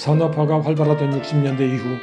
산업화가 활발하던 60년대 이후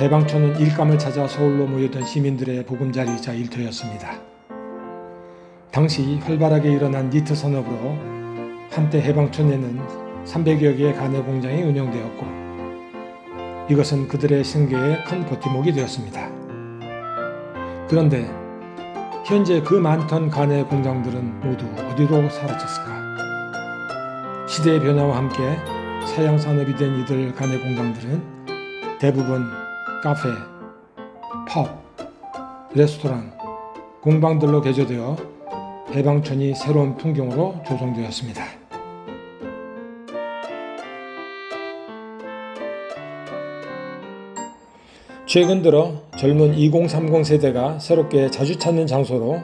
해방촌은 일감을 찾아 서울로 모여든 시민들의 보금자리이자 일터였습니다. 당시 활발하게 일어난 니트 산업으로 한때 해방촌에는 300여 개의 가내 공장이 운영되었고 이것은 그들의 생계에 큰 버팀목이 되었습니다. 그런데 현재 그 많던 가내 공장들은 모두 어디로 사라졌을까? 시대의 변화와 함께 사양 산업이 된 이들 가내 공장들은 대부분 카페, 펍, 레스토랑, 공방들로 개조되어 해방촌이 새로운 풍경으로 조성되었습니다. 최근 들어 젊은 2030 세대가 새롭게 자주 찾는 장소로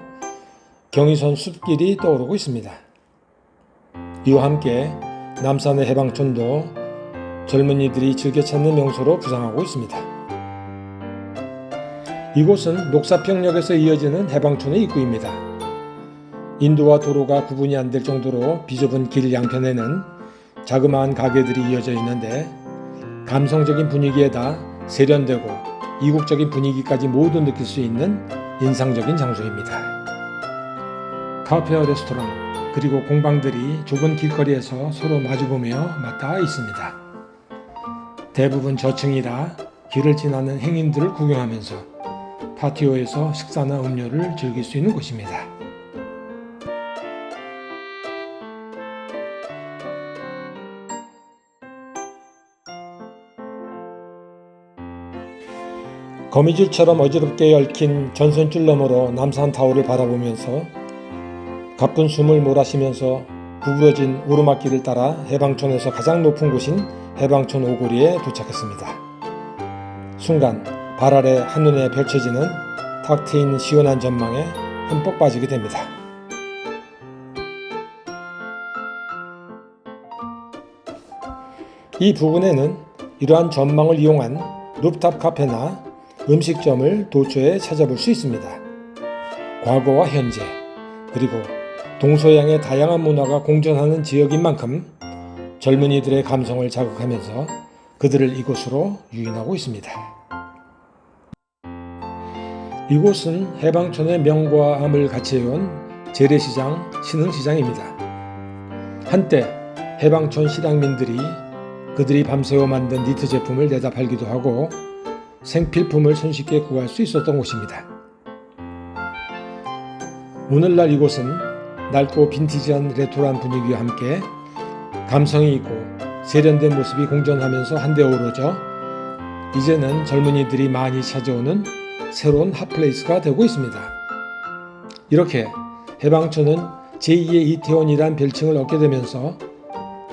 경의선 숲길이 떠오르고 있습니다. 이와 함께 남산의 해방촌도 젊은이들이 즐겨 찾는 명소로 부상하고 있습니다. 이곳은 녹사평역에서 이어지는 해방촌의 입구입니다. 인도와 도로가 구분이 안 될 정도로 비좁은 길 양편에는 자그마한 가게들이 이어져 있는데 감성적인 분위기에다 세련되고 이국적인 분위기까지 모두 느낄 수 있는 인상적인 장소입니다. 카페와 레스토랑 그리고 공방들이 좁은 길거리에서 서로 마주보며 맞닿아 있습니다. 대부분 저층이라 길을 지나는 행인들을 구경하면서 파티오에서 식사나 음료를 즐길 수 있는 곳입니다. 거미줄처럼 어지럽게 얽힌 전선줄 너머로 남산 타워를 바라보면서 가쁜 숨을 몰아쉬면서 구부러진 오르막길을 따라 해방촌에서 가장 높은 곳인 해방촌 오거리에 도착했습니다. 순간 발 아래 한눈에 펼쳐지는 탁 트인 시원한 전망에 흠뻑 빠지게 됩니다. 이 부근에는 이러한 전망을 이용한 루프탑 카페나 음식점을 도처에 찾아볼 수 있습니다. 과거와 현재, 그리고 동서양의 다양한 문화가 공존하는 지역인 만큼 젊은이들의 감성을 자극하면서 그들을 이곳으로 유인하고 있습니다. 이곳은 해방촌의 명과 암을 같이 해온 재래시장, 신흥시장입니다. 한때 해방촌 실향민들이 그들이 밤새워 만든 니트 제품을 내다 팔기도 하고 생필품을 손쉽게 구할 수 있었던 곳입니다. 오늘날 이곳은 낡고 빈티지한 레토란 분위기와 함께 감성이 있고 세련된 모습이 공존하면서 한데 어우러져 이제는 젊은이들이 많이 찾아오는 새로운 핫플레이스가 되고 있습니다. 이렇게 해방촌은 제2의 이태원이란 별칭을 얻게 되면서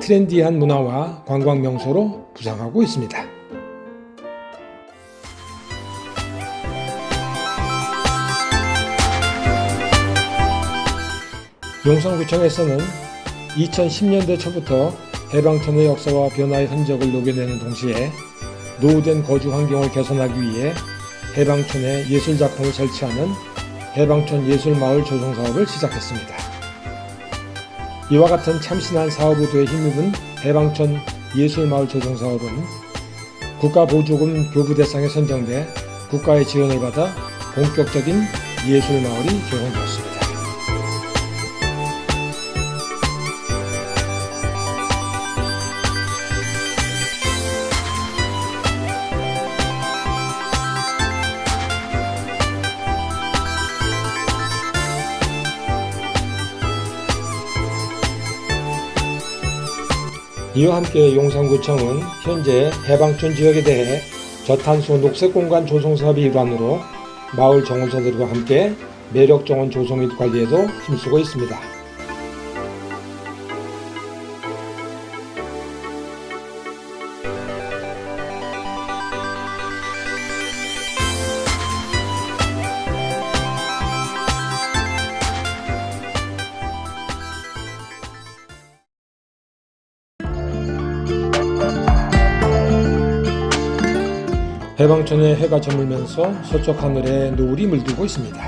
트렌디한 문화와 관광 명소로 부상하고 있습니다. 용산구청에서는 2010년대 초부터 해방촌의 역사와 변화의 흔적을 녹여내는 동시에 노후된 거주 환경을 개선하기 위해 해방촌에 예술 작품을 설치하는 해방촌 예술마을 조성 사업을 시작했습니다. 이와 같은 참신한 사업 의도에 힘입은 해방촌 예술마을 조성 사업은 국가보조금 교부 대상에 선정돼 국가의 지원을 받아 본격적인 예술마을이 개원되었습니다. 이와 함께 용산구청은 현재 해방촌 지역에 대해 저탄소 녹색 공간 조성 사업의 일환으로 마을 정원사들과 함께 매력 정원 조성 및 관리에도 힘쓰고 있습니다. 해방촌에 해가 저물면서 서쪽 하늘에 노을이 물들고 있습니다.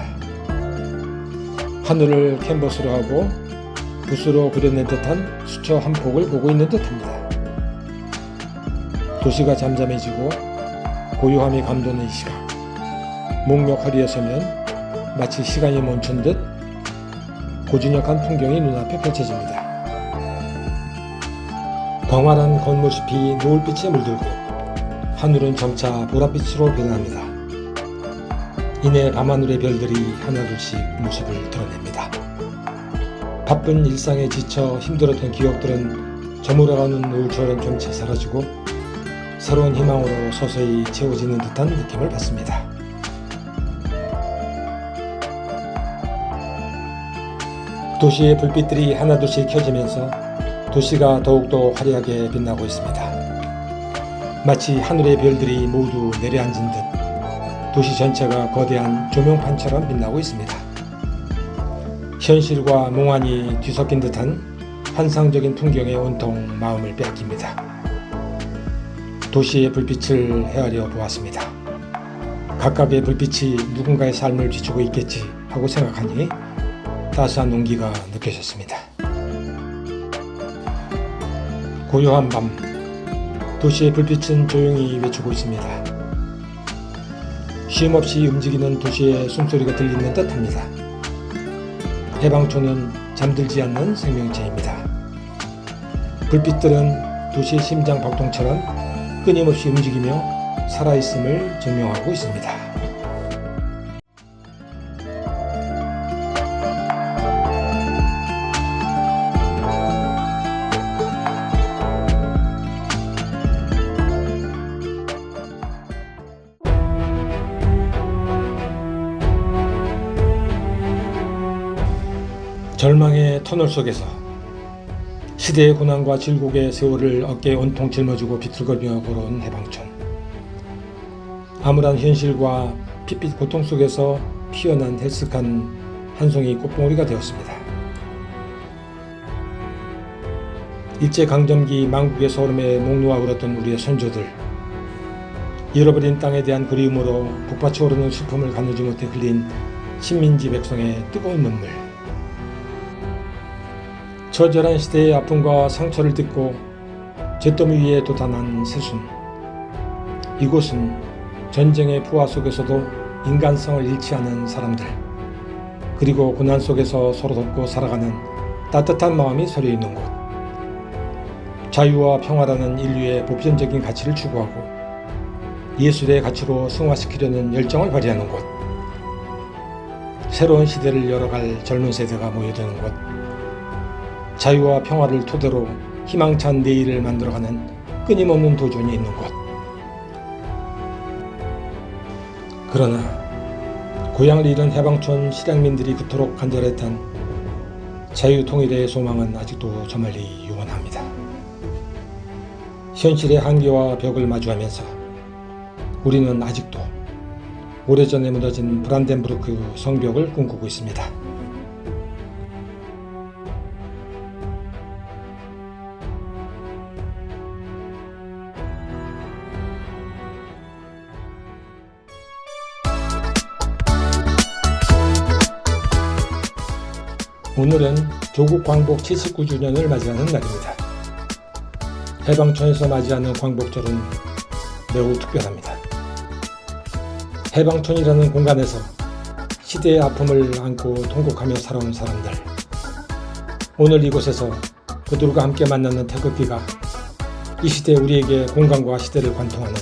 하늘을 캔버스로 하고 붓으로 그려낸 듯한 수초 한 폭을 보고 있는 듯합니다. 도시가 잠잠해지고 고요함이 감도는 이 시각 목록 허리에 서면 마치 시간이 멈춘 듯 고즈넉한 풍경이 눈앞에 펼쳐집니다. 광활한 건물 숲이 노을빛에 물들고 하늘은 점차 보랏빛으로 변합니다. 이내 밤하늘의 별들이 하나둘씩 모습을 드러냅니다. 바쁜 일상에 지쳐 힘들었던 기억들은 저물어가는 노을처럼 경치 사라지고 새로운 희망으로 서서히 채워지는 듯한 느낌을 받습니다. 도시의 불빛들이 하나둘씩 켜지면서 도시가 더욱더 화려하게 빛나고 있습니다. 마치 하늘의 별들이 모두 내려앉은 듯 도시 전체가 거대한 조명판처럼 빛나고 있습니다. 현실과 몽환이 뒤섞인 듯한 환상적인 풍경에 온통 마음을 빼앗깁니다. 도시의 불빛을 헤아려 보았습니다. 각각의 불빛이 누군가의 삶을 비추고 있겠지 하고 생각하니 따스한 온기가 느껴졌습니다. 고요한 밤, 도시의 불빛은 조용히 외치고 있습니다. 쉼없이 움직이는 도시의 숨소리가 들리는 듯합니다. 해방촌은 잠들지 않는 생명체입니다. 불빛들은 도시의 심장 박동처럼 끊임없이 움직이며 살아있음을 증명하고 있습니다. 절망의 터널 속에서 시대의 고난과 질곡의 세월을 어깨에 온통 짊어지고 비틀거리며 걸어온 해방촌. 암울한 현실과 핏빛 고통 속에서 피어난 헬스한 한 송이 꽃봉오리가 되었습니다. 일제강점기 망국의 서름에 목 놓아 울었던 우리의 선조들. 잃어버린 땅에 대한 그리움으로 북받쳐 오르는 슬픔을 가누지 못해 흘린 식민지 백성의 뜨거운 눈물. 처절한 시대의 아픔과 상처를 딛고 잿더미 위에 도단한 세순. 이곳은 전쟁의 부하 속에서도 인간성을 잃지 않은 사람들, 그리고 고난 속에서 서로 돕고 살아가는 따뜻한 마음이 서려 있는 곳. 자유와 평화라는 인류의 보편적인 가치를 추구하고 예술의 가치로 승화시키려는 열정을 발휘하는 곳. 새로운 시대를 열어갈 젊은 세대가 모여드는 곳. 자유와 평화를 토대로 희망찬 내일을 만들어가는 끊임없는 도전이 있는 곳. 그러나 고향을 잃은 해방촌 실향민들이 그토록 간절했던 자유 통일의 소망은 아직도 저 멀리 유언합니다. 현실의 한계와 벽을 마주하면서 우리는 아직도 오래전에 무너진 브란덴부르크 성벽을 꿈꾸고 있습니다. 오늘은 조국 광복 79주년을 맞이하는 날입니다. 해방촌에서 맞이하는 광복절은 매우 특별합니다. 해방촌이라는 공간에서 시대의 아픔을 안고 통곡하며 살아온 사람들. 오늘 이곳에서 그들과 함께 만나는 태극기가 이 시대 우리에게 공간과 시대를 관통하는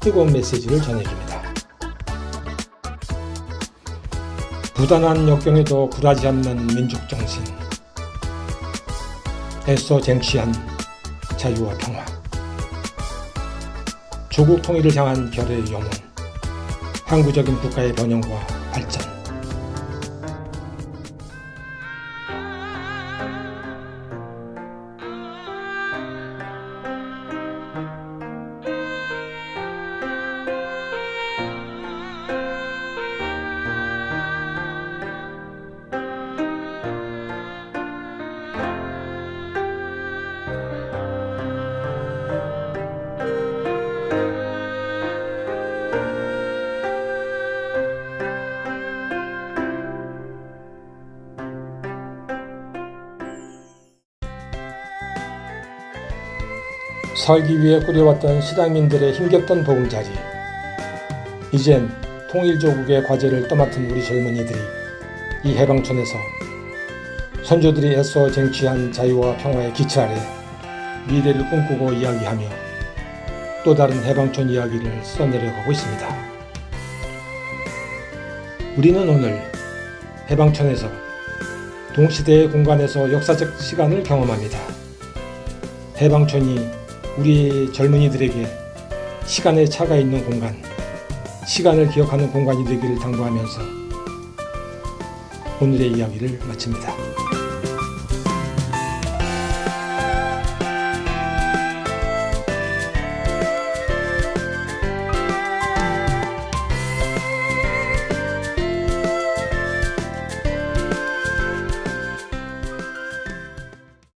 뜨거운 메시지를 전해줍니다. 부단한 역경에도 굴하지 않는 민족 정신. 애써 쟁취한 자유와 평화. 조국 통일을 향한 결의 영혼. 항구적인 국가의 번영과 발전. 살기 위해 꾸려왔던 실향민들의 힘겹던 보금자리. 이젠 통일조국의 과제를 떠맡은 우리 젊은이들이 이 해방촌에서 선조들이 애써 쟁취한 자유와 평화의 기차 아래 미래를 꿈꾸고 이야기하며 또 다른 해방촌 이야기를 써내려가고 있습니다. 우리는 오늘 해방촌에서 동시대의 공간에서 역사적 시간을 경험합니다. 해방촌이 우리 젊은이들에게 시간의 차가 있는 공간, 시간을 기억하는 공간이 되기를 당부하면서 오늘의 이야기를 마칩니다.